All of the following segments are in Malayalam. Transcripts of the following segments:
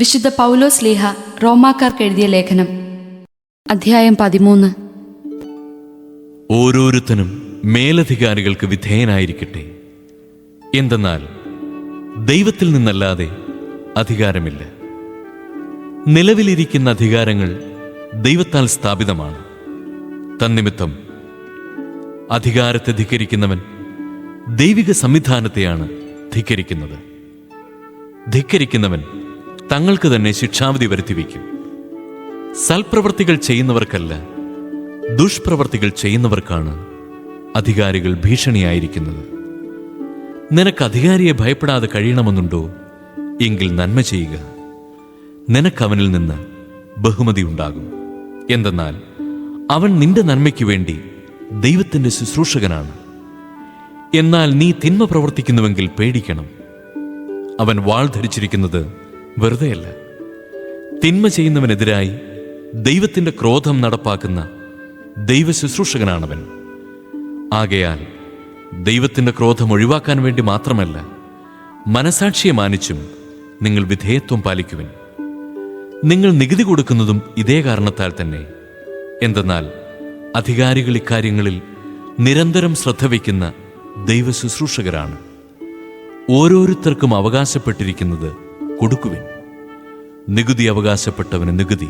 വിശുദ്ധ പൗലോസ് ലീഹ റോമാക്കാർക്ക് എഴുതിയ ലേഖനം. അധ്യായം പതിമൂന്ന്. ഓരോരുത്തനും മേലധികാരികൾക്ക് വിധേയനായിരിക്കട്ടെ. എന്തെന്നാൽ ദൈവത്തിൽ നിന്നല്ലാതെ അധികാരമില്ല. നിലവിലിരിക്കുന്ന അധികാരങ്ങൾ ദൈവത്താൽ സ്ഥാപിതമാണ്. തന്നിമിത്തം അധികാരത്തെ ധിക്കരിക്കുന്നവൻ ദൈവിക സംവിധാനത്തെയാണ് ധിക്കരിക്കുന്നത്. ധിക്കരിക്കുന്നവൻ തങ്ങൾക്ക് തന്നെ ശിക്ഷാവിധി വരുത്തിവെക്കും സൽപ്രവർത്തികൾ ചെയ്യുന്നവർക്കല്ല ദുഷ്പ്രവർത്തികൾ ചെയ്യുന്നവർക്കാണ് അധികാരികൾ ഭീഷണിയായിരിക്കുന്നത്. നിനക്ക് അധികാരിയെ ഭയപ്പെടാതെ കഴിയണമെന്നുണ്ടോ? എങ്കിൽ നന്മ ചെയ്യുക. നിനക്കവനിൽ നിന്ന് ബഹുമതി ഉണ്ടാകും. എന്തെന്നാൽ അവൻ നിന്റെ നന്മയ്ക്ക് വേണ്ടി ദൈവത്തിന്റെ ശുശ്രൂഷകനാണ്. എന്നാൽ നീ തിന്മ പ്രവർത്തിക്കുന്നുവെങ്കിൽ പേടിക്കണം. അവൻ വാൾ ധരിച്ചിരിക്കുന്നത് വെറുതെയല്ല. തിന്മ ചെയ്യുന്നവനെതിരായി ദൈവത്തിന്റെ ക്രോധം നടപ്പാക്കുന്ന ദൈവ ശുശ്രൂഷകനാണവൻ. ആകയാൽ ദൈവത്തിന്റെ ക്രോധം ഒഴിവാക്കാൻ വേണ്ടി മാത്രമല്ല മനസാക്ഷിയെ മാനിച്ചും നിങ്ങൾ വിധേയത്വം പാലിക്കുവിൻ. നിങ്ങൾ നികുതി കൊടുക്കുന്നതും ഇതേ കാരണത്താൽ തന്നെ. എന്തെന്നാൽ അധികാരികൾ ഇക്കാര്യങ്ങളിൽ നിരന്തരം ശ്രദ്ധ വയ്ക്കുന്ന ദൈവ ശുശ്രൂഷകരാണ്. ഓരോരുത്തർക്കും അവകാശപ്പെട്ടിരിക്കുന്നത് കൊടുക്കുവിൻ. നികുതി അവകാശപ്പെട്ടവന് നികുതി.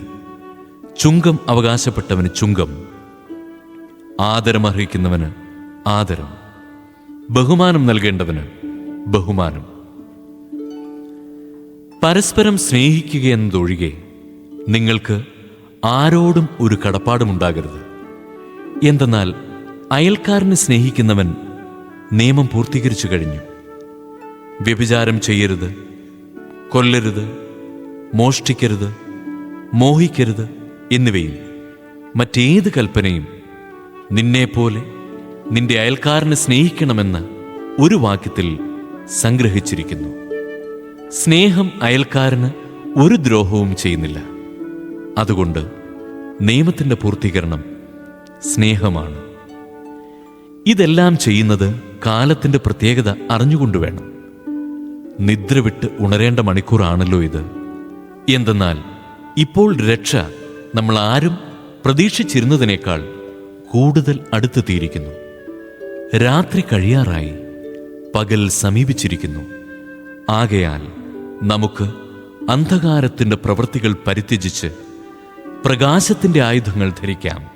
ചുങ്കം അവകാശപ്പെട്ടവന് ചുങ്കം. ആദരമർഹിക്കുന്നവന് ആദരം. ബഹുമാനം നൽകേണ്ടവന് ബഹുമാനം. പരസ്പരം സ്നേഹിക്കുക എന്നതൊഴികെ നിങ്ങൾക്ക് ആരോടും ഒരു കടപ്പാടുമുണ്ടാകരുത്. എന്തെന്നാൽ അയൽക്കാരനെ സ്നേഹിക്കുന്നവൻ നിയമം പൂർത്തീകരിച്ചു കഴിഞ്ഞു. വ്യഭിചാരം ചെയ്യരുത് കൊല്ലരുത് മോഷ്ടിക്കരുത് മോഹിക്കരുത് എന്നിവയും മറ്റേത് കൽപ്പനയും നിന്നെപ്പോലെ നിന്റെ അയൽക്കാരനെ സ്നേഹിക്കണമെന്ന് ഒരു വാക്യത്തിൽ സംഗ്രഹിച്ചിരിക്കുന്നു. സ്നേഹം അയൽക്കാരന് ഒരു ദ്രോഹവും ചെയ്യുന്നില്ല. അതുകൊണ്ട് നിയമത്തിന്റെ പൂർത്തീകരണം സ്നേഹമാണ്. ഇതെല്ലാം ചെയ്യുന്നത് കാലത്തിന്റെ പ്രത്യേകത അറിഞ്ഞുകൊണ്ട് വേണം. നിദ്ര വിട്ട് ഉണരേണ്ട മണിക്കൂറാണല്ലോ ഇത്. എന്തെന്നാൽ ഇപ്പോൾ രക്ഷ നമ്മൾ ആരും പ്രതീക്ഷിച്ചിരുന്നതിനേക്കാൾ കൂടുതൽ അടുത്തെത്തിയിരിക്കുന്നു. രാത്രി കഴിയാറായി പകൽ സമീപിച്ചിരിക്കുന്നു. ആകയാൽ നമുക്ക് അന്ധകാരത്തിന്റെ പ്രവൃത്തികൾ പരിത്യജിച്ച് പ്രകാശത്തിന്റെ ആയുധങ്ങൾ ധരിക്കാം.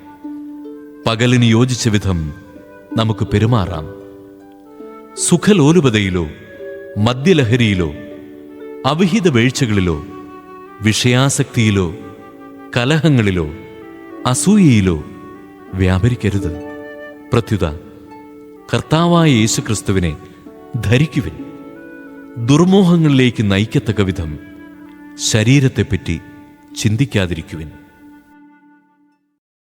പകലിന് യോജിച്ച വിധം നമുക്ക് പെരുമാറാം. സുഖലോലുപതയിലോ മദ്യലഹരിയിലോ അവിഹിത വീഴ്ചകളിലോ വിഷയാസക്തിയിലോ കലഹങ്ങളിലോ അസൂയയിലോ വ്യാപരിക്കരുത്. പ്രത്യുത കർത്താവായ യേശുക്രിസ്തുവിനെ ധരിക്കുവിൻ. ദുർമോഹങ്ങളിലേക്ക് നയിക്കത്തക്ക വിധം ശരീരത്തെപ്പറ്റി ചിന്തിക്കാതിരിക്കുവിൻ.